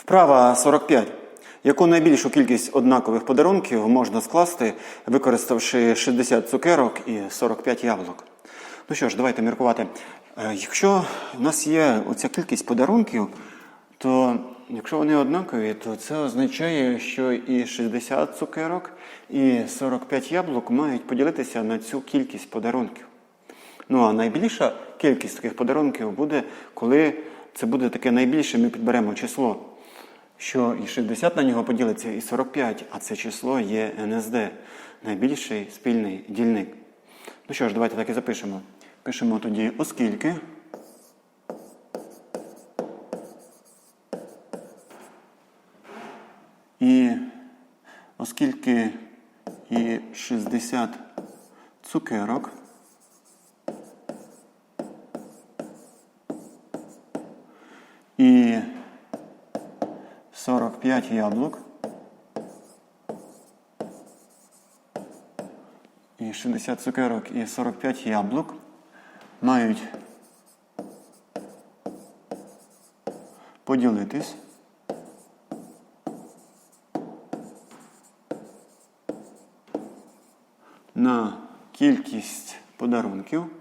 Вправа 45. Яку найбільшу кількість однакових подарунків можна скласти, використавши 60 цукерок і 45 яблук? Ну що ж, давайте міркувати. Е, Якщо у нас є оця кількість подарунків, то якщо вони однакові, то це означає, що і 60 цукерок, і 45 яблук мають поділитися на цю кількість подарунків. Ну а найбільша кількість таких подарунків буде, коли це буде таке найбільше, ми підберемо число, що і 60 на нього поділиться, і 45, а це число є НСД, найбільший спільний дільник. Ну що ж, давайте так і запишемо. Пишемо тоді, оскільки. І оскільки і 60 цукерок. і 45 яблук. І 60 цукерок і 45 яблук мають поділитись на кількість подарунків.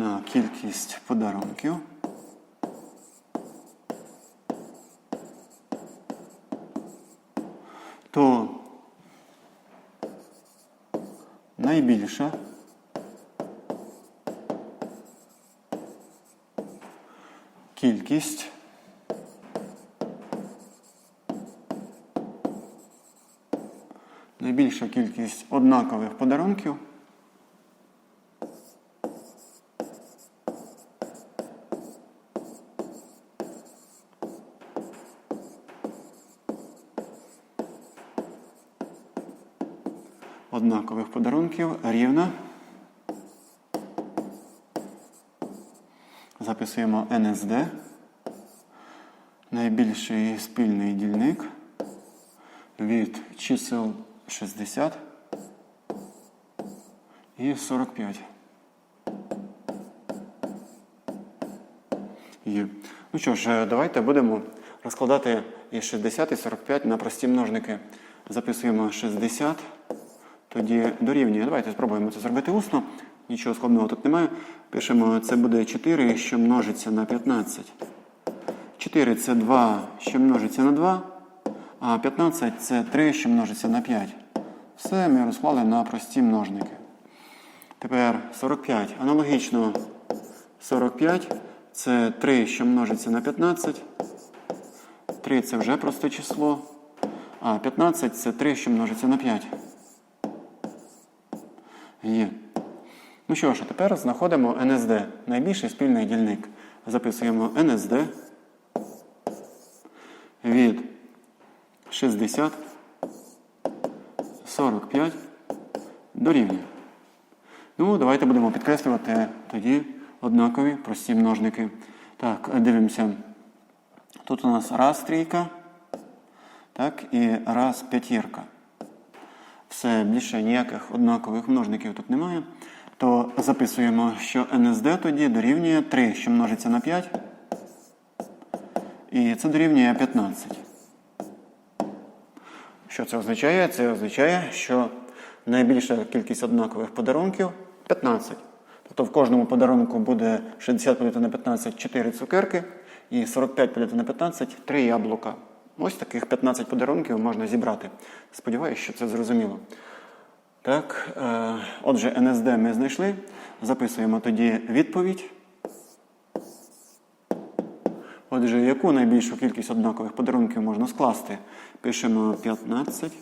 На кількість подарунків. То найбільша кількість найбільша кількість однакових подарунків однакових подарунків рівна. Записуємо НСД. Найбільший спільний дільник від чисел 60 і 45. Є. Ну що ж, давайте будемо розкладати і 60 і 45 на прості множники. Записуємо 60. Тоді дорівнює. Давайте спробуємо це зробити усно. Нічого складного тут немає. Пишемо, це буде 4, що множиться на 15. 4 це 2, що множиться на 2. А 15 це 3, що множиться на 5. Все ми розклали на прості множники. Тепер 45. Аналогічно 45 це 3, що множиться на 15. 3 це вже просте число. А 15 це 3, що множиться на 5. Є. Ну що ж, тепер знаходимо НСД, найбільший спільний дільник. Записуємо НСД від 60 45 дорівнює. Ну, давайте будемо підкреслювати тоді однакові прості множники. Так, дивимося. Тут у нас раз трійка, так, і раз п'ятірка все більше ніяких однакових множників тут немає, то записуємо, що НСД тоді дорівнює 3, що множиться на 5. І це дорівнює 15. Що це означає? Це означає, що найбільша кількість однакових подарунків 15. Тобто в кожному подарунку буде 60 поділити на 15 4 цукерки і 45 поділити на 15 3 яблука. Ось таких 15 подарунків можна зібрати. Сподіваюся, що це зрозуміло. Так, е, отже, НСД ми знайшли. Записуємо тоді відповідь. Отже, яку найбільшу кількість однакових подарунків можна скласти? Пишемо 15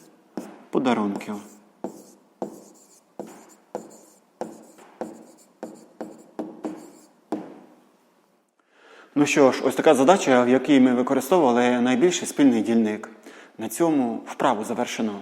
подарунків. Ну що ж, ось така задача, в якій ми використовували найбільший спільний дільник. На цьому вправу завершено.